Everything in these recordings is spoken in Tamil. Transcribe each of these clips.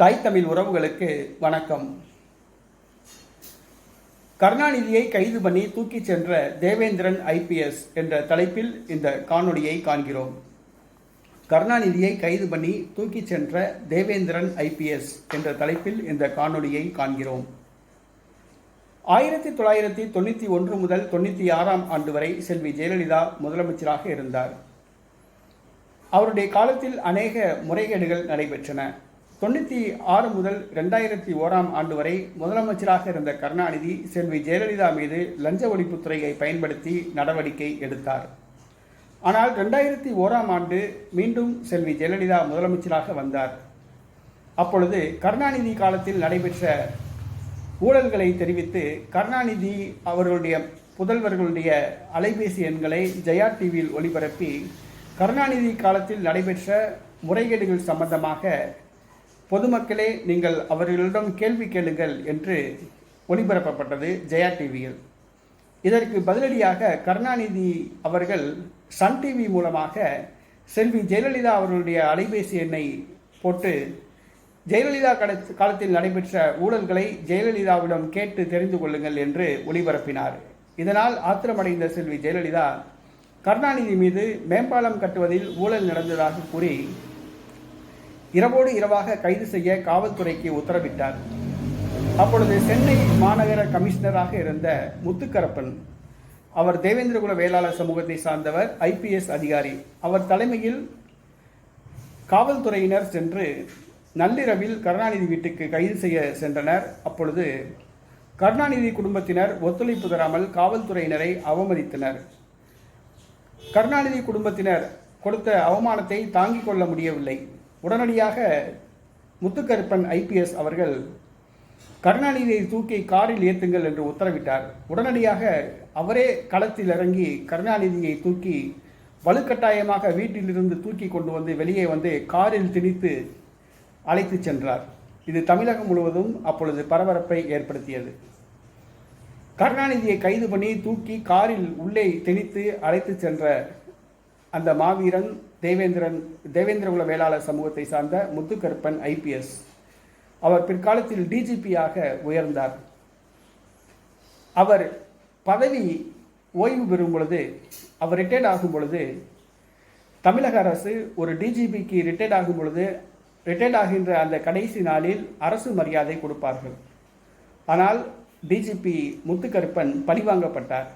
தாய் தமிழ் உறவுகளுக்கு வணக்கம். கருணாநிதியை கைது பண்ணி தூக்கிச் சென்ற தேவேந்திரன் ஐபிஎஸ் என்ற தலைப்பில் இந்த காணொளியை காண்கிறோம். கருணாநிதியை கைது பண்ணி தூக்கிச் சென்ற தேவேந்திரன் ஐபிஎஸ் என்ற தலைப்பில் இந்த காணொளியை காண்கிறோம். ஆயிரத்தி தொள்ளாயிரத்தி தொண்ணூற்றி ஒன்று முதல் தொண்ணூற்றி ஆறாம் ஆண்டு வரை செல்வி ஜெயலலிதா முதலமைச்சராக இருந்தார். அவருடைய காலத்தில் அநேக முறைகேடுகள் நடைபெற்றன. தொண்ணூற்றி ஆறு முதல் ரெண்டாயிரத்தி ஓராம் ஆண்டு வரை முதலமைச்சராக இருந்த கருணாநிதி செல்வி ஜெயலலிதா மீது லஞ்ச ஒழிப்புத்துறையை பயன்படுத்தி நடவடிக்கை எடுத்தார். ஆனால் ரெண்டாயிரத்தி ஓராம் ஆண்டு மீண்டும் செல்வி ஜெயலலிதா முதலமைச்சராக வந்தார். அப்பொழுது கருணாநிதி காலத்தில் நடைபெற்ற ஊழல்களை தெரிவித்து கருணாநிதி அவர்களுடைய புதல்வர்களுடைய அலைபேசி எண்களை ஜெயா டிவியில் ஒளிபரப்பி கருணாநிதி காலத்தில் நடைபெற்ற முறைகேடுகள் சம்பந்தமாக பொதுமக்களே நீங்கள் அவர்களிடம் கேள்வி கேளுங்கள் என்று ஒளிபரப்பப்பட்டது ஜெயா டிவியில். இதற்கு பதிலடியாக கருணாநிதி அவர்கள் சன் டிவி மூலமாக செல்வி ஜெயலலிதா அவர்களுடைய அலைபேசி எண்ணை போட்டு ஜெயலலிதா கடத்- காலத்தில் நடைபெற்ற ஊழல்களை ஜெயலலிதாவிடம் கேட்டு தெரிந்து கொள்ளுங்கள் என்று ஒளிபரப்பினார். இதனால் ஆத்திரமடைந்த செல்வி ஜெயலலிதா கருணாநிதி மீது மேம்பாலம் கட்டுவதில் ஊழல் நடந்ததாக கூறி இரவோடு இரவாக கைது செய்ய காவல்துறைக்கு உத்தரவிட்டார். அப்பொழுது சென்னை மாநகர கமிஷனராக இருந்த முத்துக்கரப்பன் அவர் தேவேந்திரகுல வேளாளர் சமூகத்தை சார்ந்தவர் ஐபிஎஸ் அதிகாரி. அவர் தலைமையில் காவல்துறையினர் சென்று நள்ளிரவில் கருணாநிதி வீட்டுக்கு கைது செய்ய சென்றனர். அப்பொழுது கருணாநிதி குடும்பத்தினர் ஒத்துழைப்பு தராமல் காவல்துறையினரை அவமதித்தனர். கருணாநிதி குடும்பத்தினர் கொடுத்த அவமானத்தை தாங்கிக் கொள்ள முடியவில்லை. உடனடியாக முத்துக்கருப்பன் ஐபிஎஸ் அவர்கள் கருணாநிதியை தூக்கி காரில் ஏற்றுங்கள் என்று உத்தரவிட்டார். உடனடியாக அவரே களத்தில் இறங்கி கருணாநிதியை தூக்கி வலுக்கட்டாயமாக வீட்டிலிருந்து தூக்கி கொண்டு வந்து வெளியே வந்து காரில் திணித்து அழைத்துச் சென்றார். இது தமிழகம் முழுவதும் அப்பொழுது பரபரப்பை ஏற்படுத்தியது. கருணாநிதியை கைது பண்ணி தூக்கி காரில் உள்ளே திணித்து அழைத்து சென்ற அந்த மாவீரன் தேவேந்திரன் தேவேந்திரகுல வேளாளர் சமூகத்தை சார்ந்த முத்துக்கருப்பன் ஐபிஎஸ். அவர் பிற்காலத்தில் டிஜிபியாக உயர்ந்தார். அவர் பதவி ஓய்வு பெறும் பொழுது அவர் ரிட்டையர்ட் ஆகும் பொழுது தமிழக அரசு ஒரு டிஜிபிக்கு ரிட்டையர்ட் ஆகும் பொழுது ரிட்டையர்ட் ஆகின்ற அந்த கடைசி நாளில் அரசு மரியாதை கொடுப்பார்கள். ஆனால் டிஜிபி முத்துக்கருப்பன் பழிவாங்கப்பட்டார்.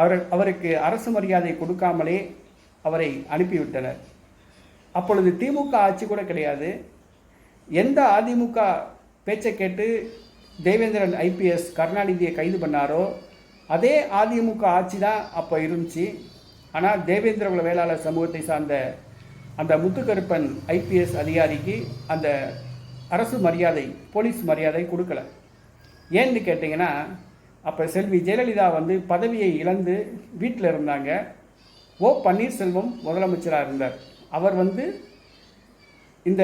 அவர் அவருக்கு அரசு மரியாதை கொடுக்காமலே அவரை அனுப்பிவிட்டனர். அப்பொழுது திமுக ஆட்சி கூட கிடையாது. எந்த அதிமுக பேச்சை கேட்டு தேவேந்திரன் ஐபிஎஸ் கருணாநிதியை கைது பண்ணாரோ அதே அதிமுக ஆட்சி தான் அப்போ இருந்துச்சு. ஆனால் தேவேந்திரகுல வேளாளர் சமூகத்தை சார்ந்த அந்த முத்துக்கருப்பன் ஐபிஎஸ் அதிகாரிக்கு அந்த அரசு மரியாதை போலீஸ் மரியாதை கொடுக்கல. ஏன்னு கேட்டிங்கன்னா அப்போ செல்வி ஜெயலலிதா வந்து பதவியை இழந்து வீட்டில் இருந்தாங்க. ஓ பன்னீர்செல்வம் முதலமைச்சராக இருந்தார். அவர் வந்து இந்த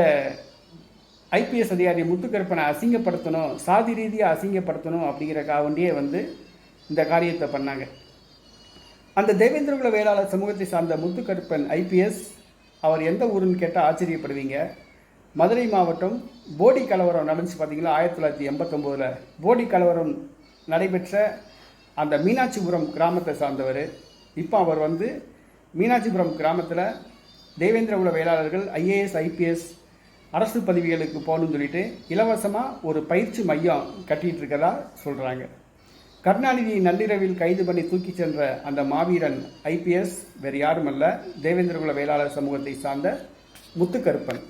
ஐபிஎஸ் அதிகாரி முத்துக்கருப்பனை அசிங்கப்படுத்தணும் சாதி ரீதியாக அசிங்கப்படுத்தணும் அப்படிங்கிறக்காக வேண்டியே வந்து இந்த காரியத்தை பண்ணாங்க. அந்த தேவேந்திரகுல வேளாளர் சமூகத்தை சார்ந்த முத்துக்கருப்பன் ஐபிஎஸ் அவர் எந்த ஊருன்னு கேட்டால் ஆச்சரியப்படுவீங்க. மதுரை மாவட்டம் போடி கலவரம் நடந்துச்சு பார்த்தீங்களா ஆயிரத்தி தொள்ளாயிரத்தி எண்பத்தொம்போதில் போடி கலவரம் நடைபெற்ற அந்த மீனாட்சிபுரம் கிராமத்தை சார்ந்தவர். இப்போ அவர் வந்து மீனாட்சிபுரம் கிராமத்தில் தேவேந்திரகுல வேளாளர்கள் ஐஏஎஸ் ஐபிஎஸ் அரசு பதவிகளுக்கு போகணும்னு சொல்லிட்டு இலவசமாக ஒரு பயிற்சி மையம் கட்டிகிட்டு இருக்கதா சொல்கிறாங்க கருணாநிதியை நள்ளிரவில் கைது பண்ணி தூக்கி சென்ற அந்த மாவீரன் ஐபிஎஸ் வேறு யாரும் அல்ல தேவேந்திரகுல வேளாளர் சமூகத்தை சார்ந்த முத்துக்கருப்பன்.